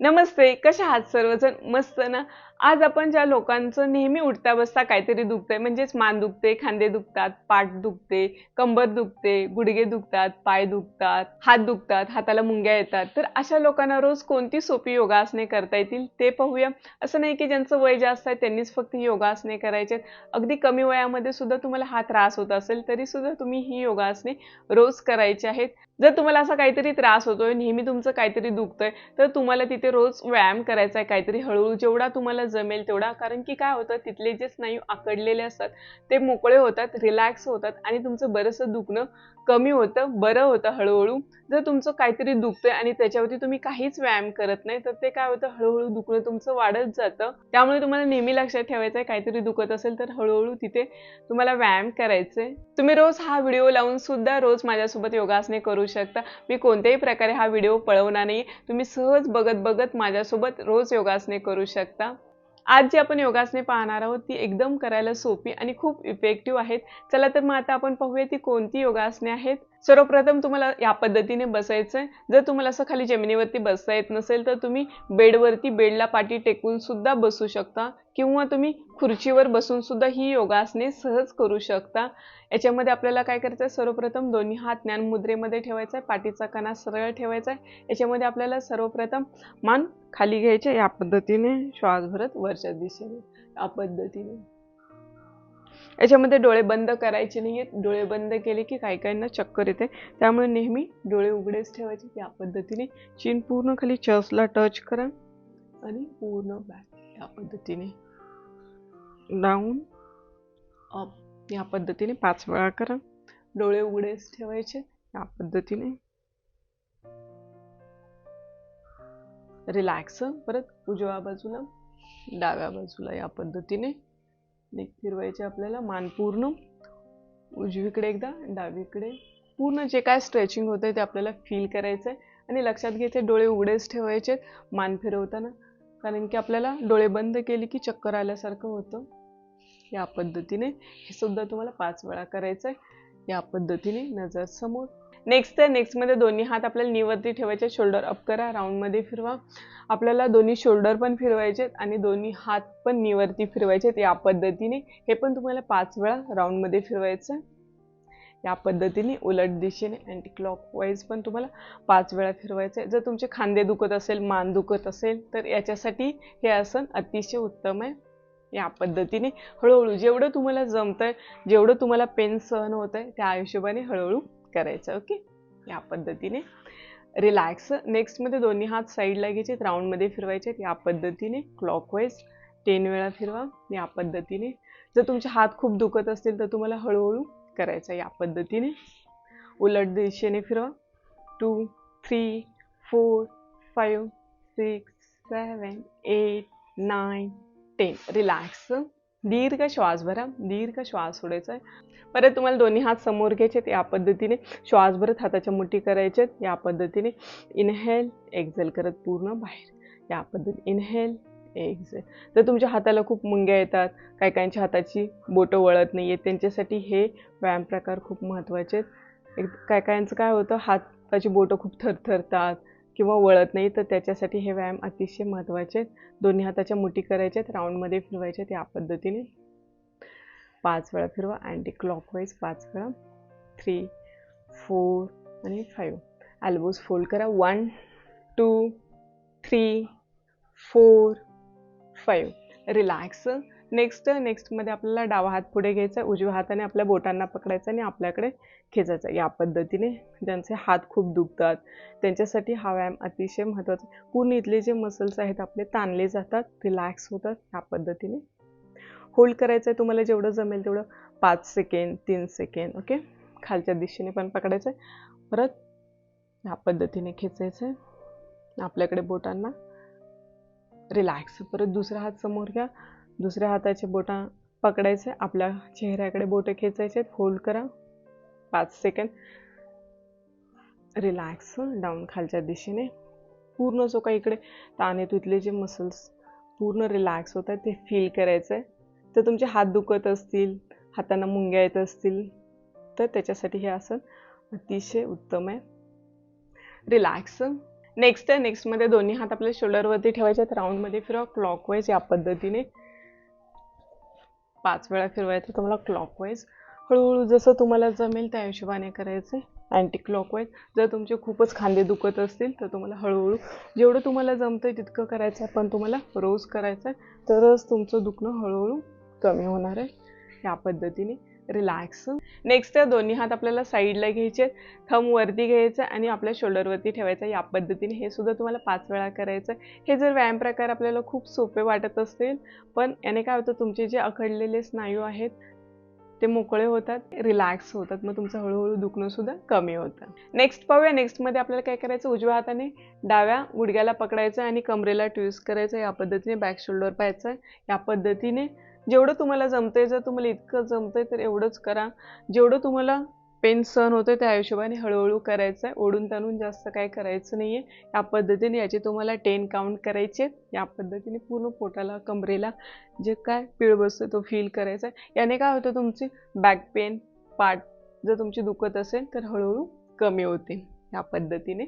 नमस्ते कशा आहात सर्वजण? मस्त ना? आज आपण ज्या लोकांचं नेहमी उठता बसता काहीतरी दुखतंय म्हणजेच मान दुखते खांदे दुखतात पाठ दुखते कंबर दुखते गुडघे दुखतात पाय दुखतात हात दुखतात हाताला मुंग्या येतात तर अशा लोकांना रोज कोणती सोपी योगासने करता येतील ते पाहूया. असं नाही की ज्यांचं वय जास्त आहे त्यांनीच फक्त ही योगासने करायचे अगदी कमी वयामध्ये सुद्धा तुम्हाला हा त्रास होत असेल तरी सुद्धा तुम्ही ही योगासने रोज करायची आहेत. जर तुम्हाला असा काहीतरी त्रास होतोय नेहमी तुमचं काहीतरी दुखतंय तर तुम्हाला तिथे रोज व्यायाम करायचा आहे काहीतरी हळूहळू जेवढा तुम्हाला जमेल तेवढा. कारण की काय होतं तिथले जे स्नायू आकडलेले असतात ते मोकळे होतात रिलॅक्स होतात आणि तुमचं बरंचसं दुखणं कमी होतं बरं होतं हळूहळू. जर तुमचं काहीतरी दुखतंय आणि त्याच्यावरती तुम्ही काहीच व्यायाम करत नाही तर ते काय होतं हळूहळू दुखणं तुमचं वाढत जातं. त्यामुळे तुम्हाला नेहमी लक्षात ठेवायचं आहे काहीतरी दुखत असेल तर हळूहळू तिथे तुम्हाला व्यायाम करायचे तुम्ही रोज हा व्हिडिओ लावून सुद्धा रोज माझ्यासोबत योगासने करू शकता. मी कोणत्याही प्रकारे हा व्हिडिओ पळवणार नाही. तुम्ही सहज बघत बघत माझ्यासोबत रोज योगासने करू शकता. आज जी आपण योगासने पाहणार आहोत ती एकदम करायला सोपी आणि खूप इफेक्टिव्ह आहेत. चला तर मग आता आपण पाहूया ती कोणती योगासने आहेत. सर्वप्रथम तुम्हाला या पद्धतीने बसायचं आहे जर तुम्हाला असं खाली जमिनीवरती बसता येत नसेल तर तुम्ही बेडवरती बेडला पाठी टेकून सुद्धा बसू शकता किंवा तुम्ही खुर्चीवर बसून सुद्धा ही योगासने सहज करू शकता. याच्यामध्ये आपल्याला काय करायचं आहे सर्वप्रथम दोन्ही हात ज्ञान मुद्रेमध्ये ठेवायचा आहे पाठीचा कणा सरळ ठेवायचा आहे याच्यामध्ये आपल्याला सर्वप्रथम मान खाली घ्यायचे या पद्धतीने श्वास भरत वरच्या दिशेने या पद्धतीने. याच्यामध्ये डोळे बंद करायचे नाही आहेत डोळे बंद केले की काही काहींना चक्कर येते. त्यामुळे नेहमी डोळे उघडेच ठेवायचे या पद्धतीने. चीन पूर्ण खाली चर्चला टच करा आणि पूर्ण बॅक या पद्धतीने. डाऊन अप या पद्धतीने पाच वेळा करा. डोळे उघडेच ठेवायचे या पद्धतीने. रिलॅक्स परत उजव्या बाजूला डाव्या बाजूला या पद्धतीने. नेक फिरवायचे आपल्याला मान पूर्ण उजवीकडे एकदा डावीकडे. पूर्ण जे काय स्ट्रेचिंग होतं ते आपल्याला फील करायचं आहे आणि लक्षात घ्यायचे डोळे उघडेच ठेवायचे मान फिरवताना. कारण की आपल्याला डोळे बंद केले की चक्कर आल्यासारखं होतं. या पद्धतीने हे सुद्धा तुम्हाला पाच वेळा करायचं आहे या पद्धतीने नजर समोर नेक्स्ट आहे नेक्स्टमध्ये दोन्ही हात आपल्याला निवरती ठेवायचे शोल्डर अप करा राऊंडमध्ये फिरवा. आपल्याला दोन्ही शोल्डर पण फिरवायचेत आणि दोन्ही हात पण निवरती फिरवायचेत या पद्धतीने. हे पण तुम्हाला पाच वेळा राऊंडमध्ये फिरवायचं. या पद्धतीने उलट दिशेने अँटी क्लॉकवाईज पण तुम्हाला पाच वेळा फिरवायचं आहे जर तुमचे खांदे दुखत असेल मान दुखत असेल तर याच्यासाठी हे आसन अतिशय उत्तम आहे. या पद्धतीने हळूहळू जेवढं तुम्हाला जमतं आहे जेवढं तुम्हाला पेन सहन होत आहे त्या हिशोबाने हळूहळू करायचं ओके? या पद्धतीने. रिलॅक्स नेक्स्टमध्ये दोन्ही हात साईडला घ्यायचे राऊंडमध्ये फिरवायचे या पद्धतीने. क्लॉकवाईज टेन वेळा फिरवा या पद्धतीने. जर तुमचे हात खूप दुखत असतील तर तुम्हाला हळूहळू करायचं या पद्धतीने. उलट दिशेने फिरवा. Two three four five six seven eight nine ten relax दीर्घ श्वास भरा दीर्घ श्वास सोडायचा आहे परत तुम्हाला दोन्ही हात समोर घ्यायचे या पद्धतीने. श्वास भरत हाताच्या मुठी करायचे या पद्धतीने. इनहेल एक्झेल करत पूर्ण बाहेर. या पद्धतीने. इनहेल एक्झेल तर तुमच्या हाताला खूप मुंग्या येतात. काही काहींच्या हाताची बोटं वळत नाही आहेत त्यांच्यासाठी हे व्यायाम प्रकार खूप महत्त्वाचे आहेत एक काय काहींचं काय होतं हाताची बोटं खूप थरथरतात. किंवा वळत नाही तर त्याच्यासाठी हे व्यायाम अतिशय महत्त्वाचे आहेत. दोन्ही हाताच्या मुठी करायच्या आहेत राऊंडमध्ये फिरवायचे आहेत या पद्धतीने. पाच वेळा फिरवा अँटी क्लॉकवाईज पाच वेळा. थ्री फोर आणि फाईव्ह ॲल्बोज फोल्ड करा. One two three four five relax next नेक्स्टमध्ये आपल्याला डावा हात पुढे घ्यायचा उजव्या हाताने आपल्या बोटांना पकडायचं आणि आपल्याकडे खेचायचा या पद्धतीने ज्यांचे हात खूप दुखतात त्यांच्यासाठी हा व्यायाम अतिशय महत्त्वाचा पूर्ण इथले जे मसल्स आहेत आपले ताणले जातात रिलॅक्स होतात या पद्धतीने. होल्ड करायचं आहे तुम्हाला जेवढं जमेल तेवढं पाच सेकंड तीन सेकंड ओके खालच्या दिशेने पण पकडायचं आहे. परत ह्या पद्धतीने खेचायचं आहे. आपल्याकडे बोटांना रिलॅक्स परत दुसरा हात समोर घ्या. दुसऱ्या हाताचे बोटा पकडायचे आपल्या चेहऱ्याकडे बोटं खेचायचे फोल्ड करा. पाच सेकंड रिलॅक्स डाऊन खालच्या दिशेने. पूर्ण जो काही इकडे ताण येतो इथले जे मसल्स पूर्ण रिलॅक्स होत आहेत ते फील करायचं. आहे तर तुमचे हात दुखत असतील हातांना मुंग्या येत असतील तर त्याच्यासाठी हे आसन अतिशय उत्तम आहे. रिलॅक्स नेक्स्ट हो. आहे नेक्स्टमध्ये दोन्ही हात आपल्या शोल्डरवरती ठेवायचे आहेत राऊंडमध्ये फिरवा क्लॉकवाईज या पद्धतीने. पाच वेळा फिरवायचं तुम्हाला क्लॉकवाईज हळूहळू जसं तुम्हाला जमेल त्या हिशोबाने करायचं. अँटी क्लॉकवाईज जर तुमचे खूपच खांदे दुखत असतील तर तुम्हाला हळूहळू जेवढं तुम्हाला जमतं आहे तितकं करायचं आहे. पण तुम्हाला रोज करायचं आहे. तरच तुमचं दुखणं हळूहळू कमी होणार आहे. या पद्धतीने. रिलॅक्स नेक्स्ट दोन्ही हात आपल्याला साईडला घ्यायचे थम वरती घ्यायचं आणि आपल्या शोल्डरवरती ठेवायचं. या पद्धतीने हे सुद्धा तुम्हाला पाच वेळा करायचं हे जर व्यायाम प्रकार आपल्याला खूप सोपे वाटत असतील पण याने काय होतं तुमचे जे अखडलेले स्नायू आहेत ते मोकळे होतात रिलॅक्स होतात मग तुमचं हळूहळू दुखणं सुद्धा कमी होतं. नेक्स्ट पाहूया नेक्स्टमध्ये आपल्याला काय करायचं उजव्या हाताने डाव्या गुडघ्याला पकडायचं आणि कमरेला ट्विस्ट करायचं. या पद्धतीने बॅक शोल्डर पाहायचं. या पद्धतीने जेवढं तुम्हाला जमतंय जर तुम्हाला इतकं जमतंय तर एवढंच करा. जेवढं तुम्हाला पेन सहन होतं त्या हिशोबाने हळूहळू करायचं आहे ओढून ताणून जास्त काय करायचं नाही आहे या पद्धतीने याचे तुम्हाला टेन काउंट करायचे. या पद्धतीने पूर्ण पोटाला कमरेला जे काय पीळ बसतो तो फील करायचा आहे याने काय होतं तुमची बॅक पेन पाठ जर तुमची दुखत असेल तर हळूहळू कमी होते. या पद्धतीने.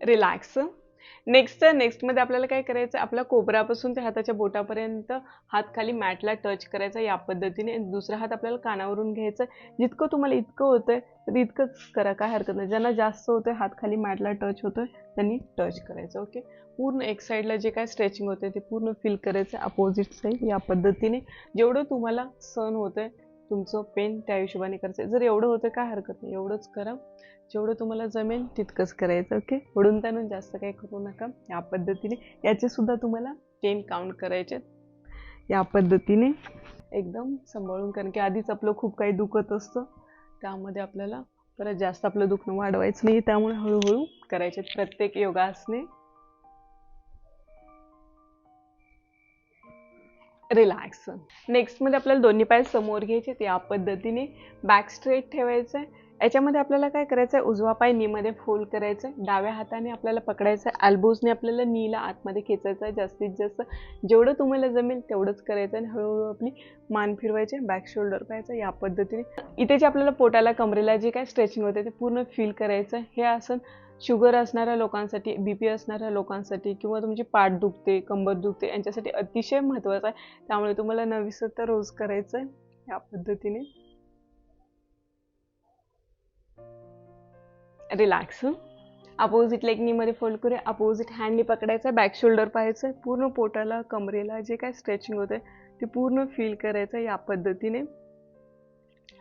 रिलॅक्स नेक्स्ट नेक्स्टमध्ये आपल्याला काय करायचं? आपल्या कोपऱ्यापासून ते हाताच्या बोटापर्यंत हात खाली मॅटला टच करायचा या पद्धतीने. दुसरा हात आपल्याला कानावरून घ्यायचा. जितकं तुम्हाला इतकं होतंय तर इतकंच करा. काय हरकत नाही. ज्यांना जास्त होतं हात खाली मॅटला टच होतोय त्यांनी टच करायचं. ओके पूर्ण एक साईडला जे काय स्ट्रेचिंग होते ते पूर्ण फील करायचं. अपोजिट साईड या पद्धतीने. जेवढं तुम्हाला सहन होतंय तुमचं पेन त्या हिशोबाने करायचं जर एवढं होतं काय हरकत नाही. एवढंच करा. जेवढं तुम्हाला जमेल तितकंच करायचं ओके ओढून ताणून जास्त काही करू नका. या पद्धतीने. याचेसुद्धा तुम्हाला टेन काउंट करायचे या पद्धतीने एकदम सांभाळून कारण की आधीच आपलं खूप काही दुखत असतं. त्यामध्ये आपल्याला परत जास्त आपलं दुखणं वाढवायचं नाही. त्यामुळे हळूहळू करायचे प्रत्येक योगासने रिलॅक्स नेक्स्टमध्ये आपल्याला दोन्ही पाय समोर घ्यायचे या पद्धतीने बॅक स्ट्रेट ठेवायचं आहे. याच्यामध्ये आपल्याला काय करायचं आहे उजवा पाय नीमध्ये फोल्ड करायचं आहे डाव्या हाताने आपल्याला पकडायचं आहे अल्बोजने आपल्याला नीला आतमध्ये खेचायचं आहे जास्तीत जास्त जेवढं तुम्हाला जमेल तेवढंच करायचं आणि हळूहळू आपली मान फिरवायचे बॅक शोल्डर पाहायचं या पद्धतीने. इथे जे आपल्याला पोटाला कमरेला जे काय स्ट्रेचिंग होते ते पूर्ण फील करायचं हे आसन शुगर असणाऱ्या लोकांसाठी बी पी असणाऱ्या लोकांसाठी किंवा तुमची पाठ दुखते कंबर दुखते यांच्यासाठी अतिशय महत्त्वाचं आहे. त्यामुळे तुम्हाला न विसरता रोज करायचं आहे या पद्धतीने. रिलॅक्स अपोजिट लेग नीमध्ये फोल्ड करूया. अपोजिट हँडनी पकडायचं आहे बॅक शोल्डर पाहायचं आहे पूर्ण पोटाला कमरेला जे काय स्ट्रेचिंग होतं ते पूर्ण फील करायचं आहे या पद्धतीने.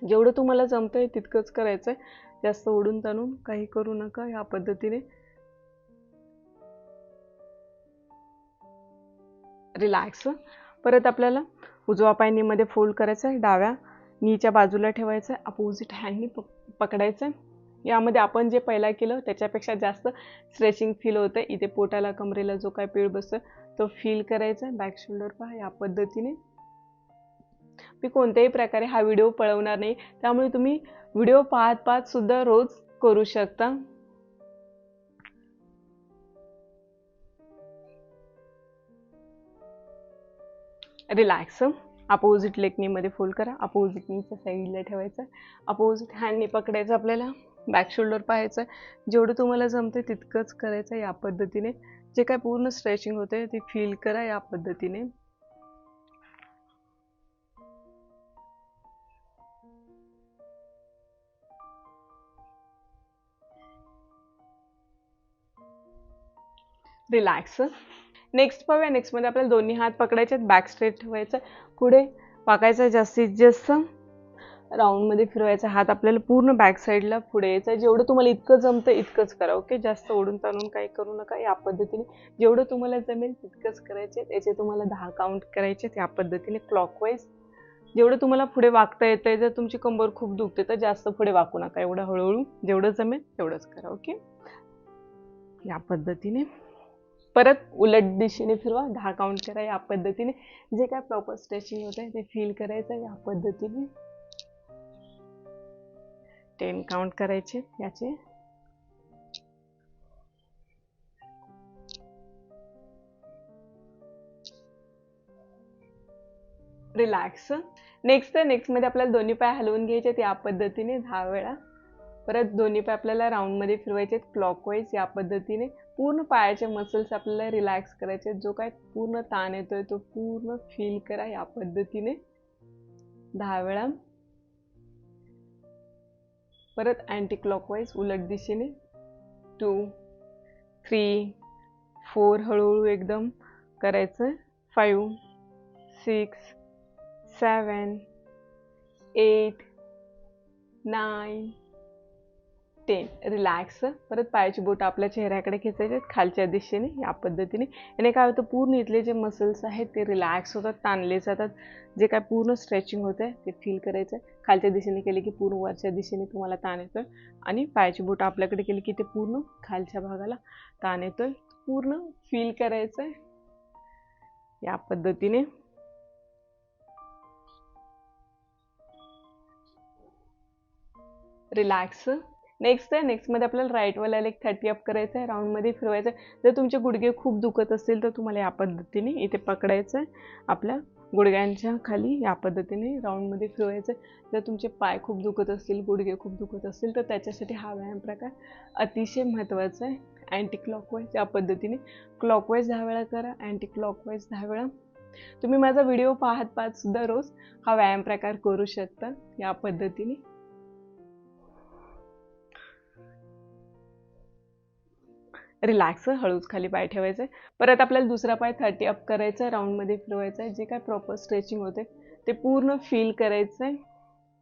जेवढं तुम्हाला जमतं आहे तितकंच करायचं आहे जास्त ओढून ताणून काही करू नका या पद्धतीने. रिलॅक्स परत आपल्याला उजवा पाय नीमध्ये फोल्ड करायचा आहे डाव्या नीच्या बाजूला ठेवायचं आहे अपोजिट हँडनी पक पकडायचं आहे यामध्ये आपण जे पहिला केलं त्याच्यापेक्षा जास्त स्ट्रेचिंग फील होतं. इथे पोटाला कमरेला जो काय पीळ बसतो तो फील करायचा. बॅक शोल्डर पहा या पद्धतीने. मी कोणत्याही प्रकारे हा व्हिडिओ पळवणार नाही. त्यामुळे तुम्ही व्हिडिओ पाहत पाहत सुद्धा रोज करू शकता. रिलॅक्स अपोजिट लेकनीमध्ये फोल्ड करा. अपोजिट नीच्या साईडला ठेवायचं. अपोजिट हँडने पकडायचं आपल्याला. बॅक शोल्डर पाहायचं जेवढं तुम्हाला जमते तितकंच करायचं या पद्धतीने. जे काय पूर्ण स्ट्रेचिंग होते ते फील करा या पद्धतीने. रिलॅक्स नेक्स्ट पाहूया. नेक्स्टमध्ये आपल्याला दोन्ही हात पकडायचे बॅक स्ट्रेट ठेवायचं पुढे वाकायचं जास्तीत जास्त. राऊंडमध्ये फिरवायचा हात आपल्याला पूर्ण बॅक साईडला पुढे यायचं. जेवढं तुम्हाला इतकं जमतं इतकंच करा ओके जास्त ओढून ताणून काही करू नका. या पद्धतीने जेवढं तुम्हाला जमेल तितकंच करायचे. त्याचे तुम्हाला दहा काउंट करायचे या पद्धतीने क्लॉकवाईज जेवढं तुम्हाला पुढे वागता येतं जर तुमची कंबर खूप दुखते तर जास्त पुढे वाकू नका. एवढं हळूहळू जेवढं जमेल तेवढंच करा ओके या पद्धतीने. परत उलट दिशेने फिरवा. दहा काउंट करा. या पद्धतीने जे काय प्रॉपर स्ट्रेचिंग होत आहे ते फील करायचं. या पद्धतीने. टेन काउंट करायचे याचे. रिलॅक्स नेक्स्ट नेक्स्टमध्ये आपल्याला दोन्ही पाय हलवून घ्यायचे या पद्धतीने दहा वेळा. परत दोन्ही पाय आपल्याला राऊंडमध्ये फिरवायचे आहेत क्लॉकवाईज या पद्धतीने. पूर्ण पायाचे मसल्स आपल्याला रिलॅक्स करायचे जो काय पूर्ण ताण येतोय तो पूर्ण फील करा या पद्धतीने. दहा वेळा. परत अँटी क्लॉकवाईज उलट दिशेने. टू थ्री फोर हळूहळू एकदम करायचं. Five six seven eight nine ten relax. परत पायाची बोट आपल्या चेहऱ्याकडे खेचायचे खालच्या दिशेने या पद्धतीने. याने काय होतं पूर्ण इथले जे मसल्स आहेत ते रिलॅक्स होतात ताणले जातात. जे काय पूर्ण स्ट्रेचिंग होतं आहे ते फील करायचं आहे खालच्या दिशेने केले की पूर्ण वरच्या दिशेने तुम्हाला ताण येतोय. आणि पायाची बोट आपल्याकडे केली की ते पूर्ण खालच्या भागाला ताण येतोय. पूर्ण फील करायचं आहे या पद्धतीने. रिलॅक्स नेक्स्ट आहे. नेक्स्टमध्ये आपल्याला राईटवाल्याला एक थर्टी अप करायचं आहे राऊंडमध्ये फिरवायचं आहे जर तुमचे गुडघे खूप दुखत असतील तर तुम्हाला या पद्धतीने इथे पकडायचं आहे आपल्या गुडघ्यांच्या खाली या पद्धतीने राऊंडमध्ये फिरवायचं आहे जर तुमचे पाय खूप दुखत असतील गुडघे खूप दुखत असतील तर त्याच्यासाठी हा व्यायाम प्रकार अतिशय महत्त्वाचा आहे. अँटी क्लॉकवाईज या पद्धतीने. क्लॉकवाईज दहा वेळा करा. अँटी क्लॉकवाईज दहा वेळा. तुम्ही माझा व्हिडिओ पाहत पाहत सुद्धा रोज हा व्यायाम प्रकार करू शकता. या पद्धतीने. रिलॅक्स हळूच खाली पाय ठेवायचे. परत आपल्याला दुसरा पाय थर्टी अप करायचा आहे राऊंडमध्ये फिरवायचा. आहे जे काय प्रॉपर स्ट्रेचिंग होते ते पूर्ण फील करायचं आहे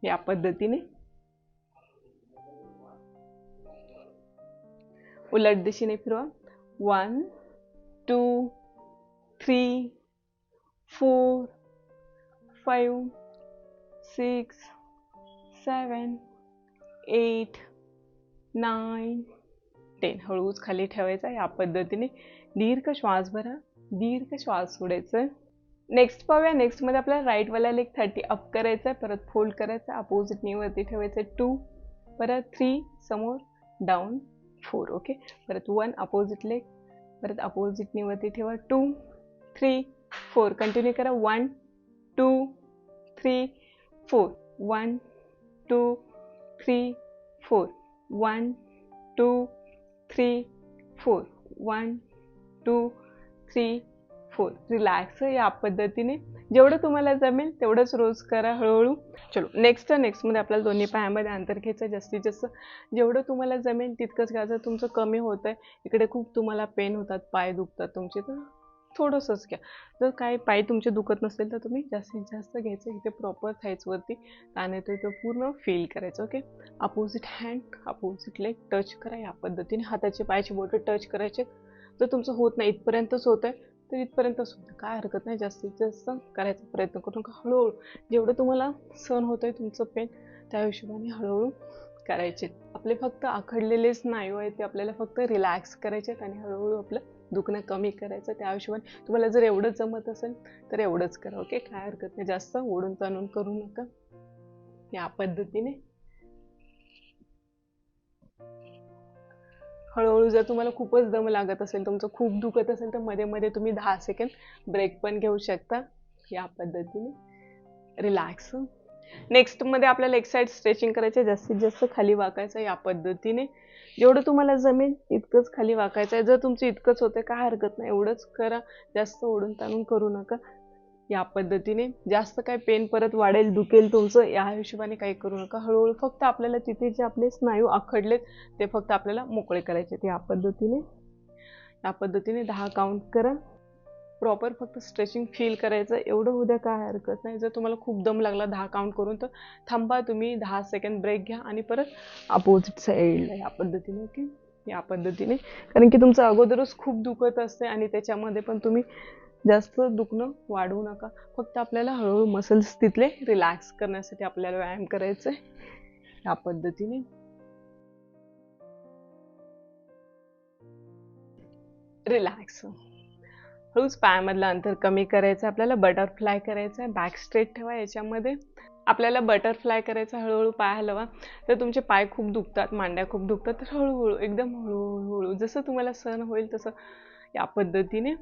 या पद्धतीने. उलट दिशेने फिरवा. One two three four five six seven eight nine ten हळूच खाली ठेवायचा या पद्धतीने. दीर्घ श्वास भरा. दीर्घ श्वास सोडायचा. नेक्स्ट पाहूया. नेक्स्टमध्ये आपल्याला राईटवाला लेग थर्टी अप करायचं आहे परत फोल्ड करायचं. अपोजिट नीवरती ठेवायचं टू परत थ्री समोर. डाऊन फोर ओके परत वन अपोजिट लेग परत अपोजिट नीवरती ठेवा. टू थ्री फोर कंटिन्यू करा. One two three four one two three four one two three four one two three four relax या पद्धतीने जेवढं तुम्हाला जमेल तेवढंच रोज करा हळूहळू. चलो नेक्स्ट नेक्स्टमध्ये आपल्याला दोन्ही पायामध्ये अंतर घ्यायचं जास्तीत जास्त जेवढं तुम्हाला जमेल तितकंच घ्यायचं तुमचं कमी होतं आहे इकडे खूप तुम्हाला पेन होतात पाय दुखतात तुमचे तर थोडंसंच घ्या. जर काय पाय तुमचे दुखत नसेल तर तुम्ही जास्तीत जास्त घ्यायचं इथे प्रॉपर थाईजवरती ताण येतो तो पूर्ण फील करायचं okay opposite hand opposite leg touch करा या पद्धतीने. हाताचे पायाचे बोटं टच करायचे. जर तुमचं होत नाही इथपर्यंतच होत आहे तर इथपर्यंतच होतं काय हरकत नाही जास्तीत जास्त करायचा प्रयत्न करू नका. हळूहळू जेवढं तुम्हाला सहन होतं आहे तुमचं पेन त्या हिशोबाने हळूहळू करायचे. आपले फक्त आखडलेले स्नायू आहेत ते आपल्याला फक्त रिलॅक्स करायचे आहेत आणि हळूहळू आपलं दुखणं कमी करायचं त्या हिशोबाने तुम्हाला जर एवढंच जमत असेल तर एवढंच करा ओके? काय हरकत नाही. जास्त ओढून ताणून करू नका. या पद्धतीने. हळूहळू जर तुम्हाला खूपच दम लागत असेल तुमचं खूप दुखत असेल तर मध्ये मध्ये तुम्ही दहा सेकंड ब्रेक पण घेऊ शकता. या पद्धतीने. रिलॅक्स नेक्स्टमध्ये आपल्याला एक साईड स्ट्रेचिंग करायचं जास्तीत जास्त खाली वाकायचं या पद्धतीने. जेवढं तुम्हाला जमेल इतकंच खाली वाकायचं आहे. जर तुमचं इतकंच होतं काय हरकत नाही. एवढंच करा. जास्त ओढून ताणून करू नका. या पद्धतीने जास्त काय पेन परत वाढेल दुखेल तुमचं या हिशोबाने काही करू नका. हळूहळू फक्त आपल्याला तिथे जे आपले स्नायू आखडलेत ते फक्त आपल्याला मोकळे करायचे या पद्धतीने या पद्धतीने दहा काउंट करा. प्रॉपर फक्त स्ट्रेचिंग फील करायचं एवढं उद्या काय हरकत नाही. जर तुम्हाला खूप दम लागला दहा काउंट करून तर थांबा तुम्ही दहा सेकंड ब्रेक घ्या आणि परत अपोजिट साईडला या पद्धतीने ओके या पद्धतीने. कारण की तुमचं अगोदरच खूप दुखत असते आणि त्याच्यामध्ये पण तुम्ही जास्त दुखणं वाढवू नका. फक्त आपल्याला हळूहळू मसल्स तिथले रिलॅक्स करण्यासाठी आपल्याला व्यायाम करायचा आहे या पद्धतीने. रिलॅक्स हळूच पायामधलं अंतर कमी करायचं आपल्याला बटरफ्लाय करायचं आहे बॅक स्ट्रेट ठेवा याच्यामध्ये. आपल्याला बटरफ्लाय करायचं हळूहळू पाय हलवा तर तुमचे पाय खूप दुखतात मांड्या खूप दुखतात तर हळूहळू एकदम हळूहळू जसं तुम्हाला सहन होईल तसं या पद्धतीने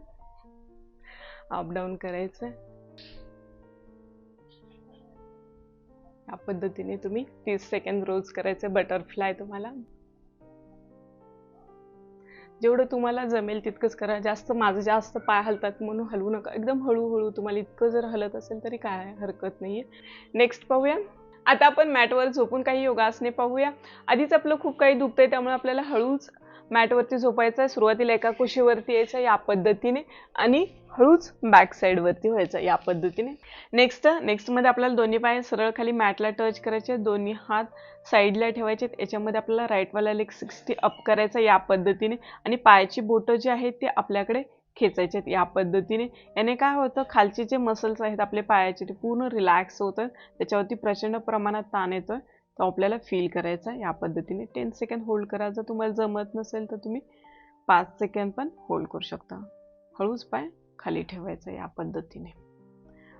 अपडाऊन करायचं आहे या पद्धतीने तुम्ही तीस सेकंड रोज करायचं बटरफ्लाय तुम्हाला. जेवढं तुम्हाला जमेल तितकंच करा. जास्त माझं जास्त पाय हलतात म्हणून हलवू नका. एकदम हळूहळू तुम्हाला इतकं जर हलत असेल तरी काय हरकत नाहीये. नेक्स्ट पाहूया. आता आपण मॅटवर झोपून काही योगासने पाहूया. आधीच आपलं खूप काही दुखतंय त्यामुळे आपल्याला हळूच मॅटवरती झोपायचं आहे सुरुवातीला एका कुशीवरती यायचं या पद्धतीने आणि हळूच बॅक साईडवरती व्हायचं या पद्धतीने. नेक्स्ट नेक्स्टमध्ये आपल्याला दोन्ही पाय सरळ खाली मॅटला टच करायचे दोन्ही हात साईडला ठेवायचे याच्यामध्ये आपल्याला राईटवाला लेग सिक्स्टी अप करायचा या पद्धतीने आणि पायाची बोटं जी आहेत ते आपल्याकडे खेचायचे या पद्धतीने. याने काय होतं खालचे जे मसल्स आहेत आपले पायाचे ते पूर्ण रिलॅक्स होतं त्याच्यावरती प्रचंड प्रमाणात ताण येतोय. तो आपल्याला फील करायचा या पद्धतीने टेन सेकंड होल्ड करा. जर तुम्हाला जमत नसेल तर तुम्ही पाच सेकंड पण होल्ड करू शकता. हळूच पाय खाली ठेवायचा या पद्धतीने.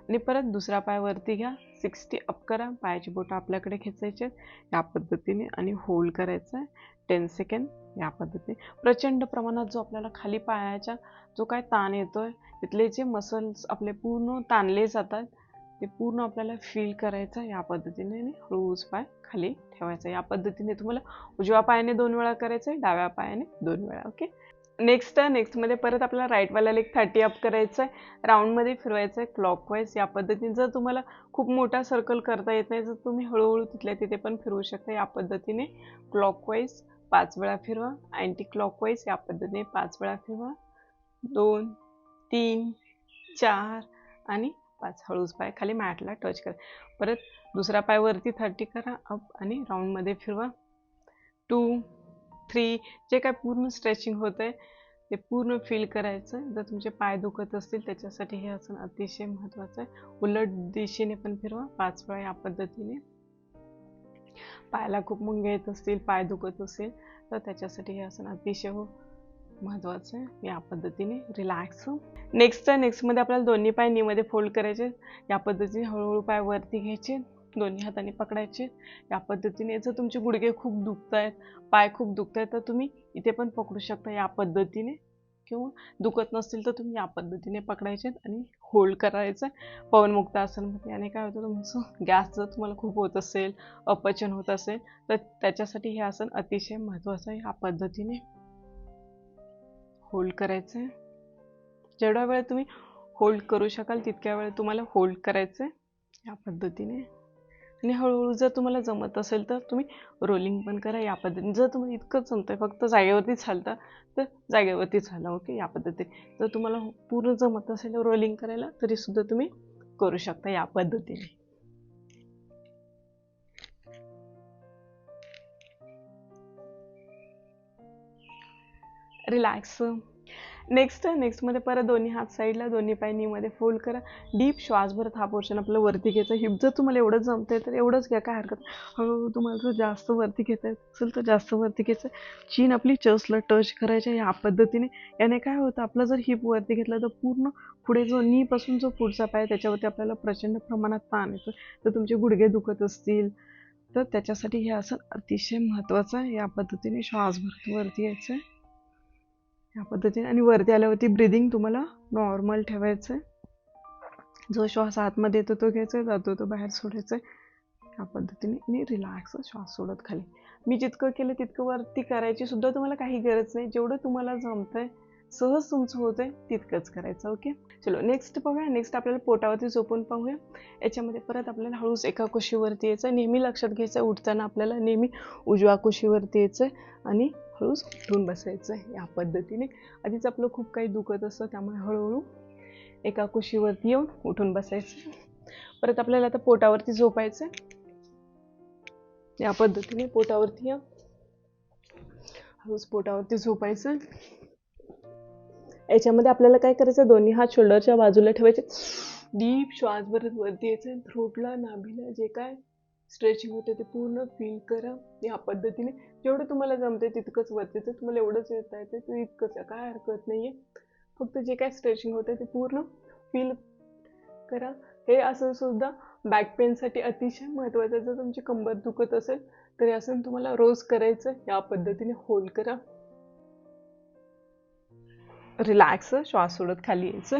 आणि परत दुसरा पाय वरती घ्या. सिक्स्टी अप करा. पायाची बोटं आपल्याकडे खेचायचे या पद्धतीने आणि होल्ड करायचं आहे. टेन सेकंड या पद्धतीने. प्रचंड प्रमाणात जो आपल्याला खाली पायाच्या जो काय ताण येतोय तिथले जे मसल्स आपले पूर्ण ताणले जातात ते पूर्ण आपल्याला फील करायचं या पद्धतीने आणि हळूच पाय खाली ठेवायचा. या पद्धतीने तुम्हाला उजव्या पायाने दोन वेळा करायचं आहे डाव्या पायाने दोन वेळा ओके नेक्स्ट नेक्स्टमध्ये परत आपल्याला राईटवाला लेग थर्टी अप करायचं आहे राऊंडमध्ये फिरवायचं आहे क्लॉकवाईज या पद्धतीने जर तुम्हाला खूप मोठा सर्कल करता येत नाही तर तुम्ही हळूहळू तिथल्या तिथे पण फिरवू शकता या पद्धतीने क्लॉकवाईज पाच वेळा फिरवा. अँटी क्लॉकवाईज या पद्धतीने पाच वेळा फिरवा. दोन तीन चार आणि पाच हळूच पाय खाली मॅटला टच करा. परत दुसरा पाय वरती थर्टी करा अप आणि राऊंडमध्ये फिरवा. टू थ्री जे काय पूर्ण स्ट्रेचिंग होतं आहे ते पूर्ण फील करायचं जर तुमचे पाय दुखत असतील त्याच्यासाठी हे आसन अतिशय महत्त्वाचं आहे. उलट दिशेने पण फिरवा पाच वेळा या पद्धतीने. पायाला खूप मुंग येत असतील पाय दुखत असेल तर त्याच्यासाठी हे आसन अतिशय हो महत्त्वाचं आहे. या पद्धतीने रिलॅक्स नेक्स्ट नेक्स्टमध्ये आपल्याला दोन्ही पाय नीमध्ये फोल्ड करायचे. या पद्धतीने हळूहळू पाय वरती घ्यायचे. दोन्ही हाताने पकडायचे. या पद्धतीने जर तुमचे गुडघे खूप दुखत आहेत पाय खूप दुखत आहेत तर तुम्ही इथे पण पकडू शकता या पद्धतीने. किंवा दुखत नसतील तर तुम्ही या पद्धतीने पकडायचे आणि होल्ड करायचं. पवनमुक्त आसनमध्ये. आणि काय होतं तुमचं? गॅस जर तुम्हाला खूप होत असेल अपचन होत असेल तर त्याच्यासाठी हे आसन अतिशय महत्त्वाचं आहे या पद्धतीने. होल्ड करायचं आहे जेवढा वेळ तुम्ही होल्ड करू शकाल तितक्या वेळ तुम्हाला होल्ड करायचं आहे या पद्धतीने. आणि हळूहळू जर तुम्हाला जमत असेल तर तुम्ही रोलिंग पण करा या पद्धतीने. जर तुम्हाला इतकं जमतं आहे फक्त जागेवरतीच चालता तर जागेवरतीच चाला ओके या पद्धतीने. जर तुम्हाला पूर्ण जमत असेल रोलिंग करायला तरीसुद्धा तुम्ही करू शकता या पद्धतीने. रिलॅक्स नेक्स्ट नेक्स्टमध्ये परत दोन्ही हात साईडला दोन्ही पाय नीमध्ये फोल्ड करा. डीप श्वास भरत हा पोर्शन आपलं वरती घ्यायचा. हिप जर तुम्हाला एवढं जमतंय तर एवढंच घ्या. काय हरकत हळूहळू हो, तुम्हाला जर जास्त वरती घेता येत असेल तर जास्त वरती घ्यायचं. चीन आपली चसला टच करायच्या या पद्धतीने. याने काय होतं आपलं जर हिप वरती घेतलं तर पूर्ण पुढे जो नीपासून जो पुढचा पाय त्याच्यावरती आपल्याला प्रचंड प्रमाणात ताण येतो. तर तुमचे गुडघे दुखत असतील तर त्याच्यासाठी हे असं अतिशय महत्त्वाचं आहे. या पद्धतीने श्वास भरत वरती यायचं. आहे या पद्धतीने. आणि वरती आल्यावरती ब्रिदिंग तुम्हाला नॉर्मल ठेवायचं आहे जो श्वास आतमध्ये येतो तो घ्यायचा आहे जातो तो बाहेर सोडायचा आहे या पद्धतीने. आणि रिलॅक्स श्वास सोडत खाली. मी जितकं केलं तितकं वरती करायची सुद्धा तुम्हाला काही गरज नाही. जेवढं तुम्हाला जमतंय सहज तुमचं होतंय तितकंच करायचं ओके चलो नेक्स्ट पाहूया नेक्स्ट आपल्याला पोटावरती झोपून पाहूया. याच्यामध्ये परत आपल्याला हळूच एका कुशीवरती यायचं नेहमी लक्षात घ्यायचं उठताना आपल्याला नेहमी उजव्या कुशीवरती यायचं आणि हळूच उठून बसायचं या पद्धतीने. आधीच आपलं खूप काही दुखत असतं त्यामुळे हळूहळू एका कुशीवरती येऊन उठून बसायचं परत आपल्याला आता पोटावरती झोपायचं या पद्धतीने पोटावरती या. हळूच पोटावरती झोपायचं. याच्यामध्ये आपल्याला काय करायचं? दोन्ही हात शोल्डरच्या बाजूला ठेवायचे. डीप श्वास भरत वरती यायचं. थ्रोटला नाभीला जे काय स्ट्रेचिंग होते ते पूर्ण फील करा. या पद्धतीने जेवढं तुम्हाला जमते तितकंच वरतीचं तुम्हाला एवढंच येत आहे तर इतकंच काय हरकत नाही आहे फक्त जे काय स्ट्रेचिंग होतं ते पूर्ण फील करा. हे असं सुद्धा बॅक पेनसाठी अतिशय महत्त्वाचं जर तुमची कंबर दुखत असेल तर हे असं तुम्हाला रोज करायचं. या पद्धतीने होल्ड करा. रिलॅक्स श्वास सोडत खाली यायचं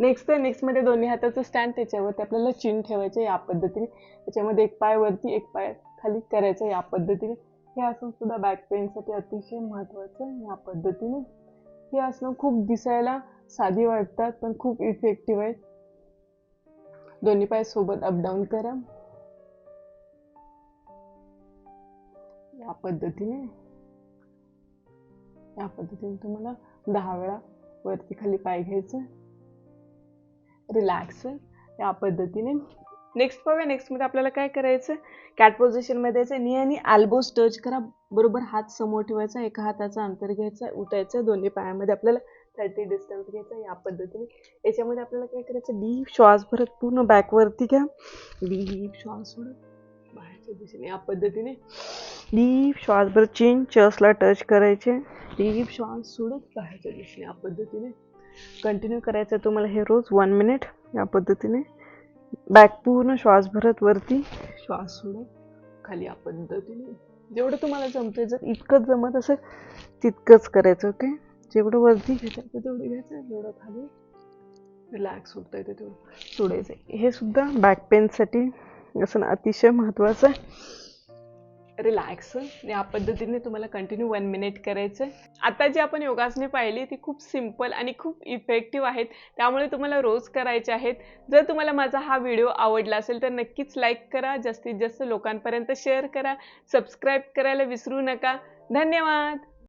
नेक्स्ट आहे नेक्स्टमध्ये दोन्ही हाताचं स्टँड त्याच्यावरती आपल्याला चिन ठेवायचं या पद्धतीने. त्याच्यामध्ये एक पाय वरती एक पाय खाली करायचं या पद्धतीने. हे आसन सुद्धा बॅक पेनसाठी अतिशय महत्त्वाचं या पद्धतीने. हे आसनं खूप दिसायला साधी वाटतात पण खूप इफेक्टिव्ह आहेत दोन्ही पाय सोबत अपडाऊन करा. या पद्धतीने. या पद्धतीने तुम्हाला दहा वेळा वरती खाली पाय घ्यायचं. रिलॅक्स या पद्धतीने. नेक्स्ट पाहूया नेक्स्टमध्ये आपल्याला काय करायचं? कॅट पोझिशनमध्ये यायचं नी आणि अल्बोज टच करा. बरोबर हात समोर ठेवायचा एका हाताचा अंतर घ्यायचा उठायचं दोन्ही पायामध्ये आपल्याला थर्टी डिस्टन्स घ्यायचा या पद्धतीने. याच्यामध्ये आपल्याला काय करायचं? डीप श्वास भरत पूर्ण बॅकवरती घ्या. डीप श्वास भरत बाहेरच्या दिशेने या पद्धतीने डीप श्वास भरत चीन चसला टच करायचे. डीप श्वास सोडत बाहेरच्या दिशेने या पद्धतीने कंटिन्यू करायचं आहे तुम्हाला हे रोज वन मिनिट या पद्धतीने. बॅक पूर्ण श्वास भरत वरती श्वास सोडत खाली या पद्धतीने. जेवढं तुम्हाला जमतंय जर इतकंच जमत असेल तितकंच करायचं ओके जेवढं वरती घ्यायचं आहे तेवढं घ्यायचं जेवढं खाली रिलॅक्स होतं येते तेवढं सोडायचं हे सुद्धा बॅक पेनसाठी असं अतिशय महत्त्वाचं आहे. रिलॅक्स या पद्धतीने तुम्हाला कंटिन्यू वन मिनिट करायचं आहे आता जी आपण योगासने पाहिली ती खूप सिंपल आणि खूप इफेक्टिव्ह आहेत. त्यामुळे तुम्हाला रोज करायचे आहेत. जर तुम्हाला माझा हा व्हिडिओ आवडला असेल तर नक्कीच लाईक करा. जास्तीत जास्त लोकांपर्यंत शेअर करा. सबस्क्राईब करायला विसरू नका. धन्यवाद!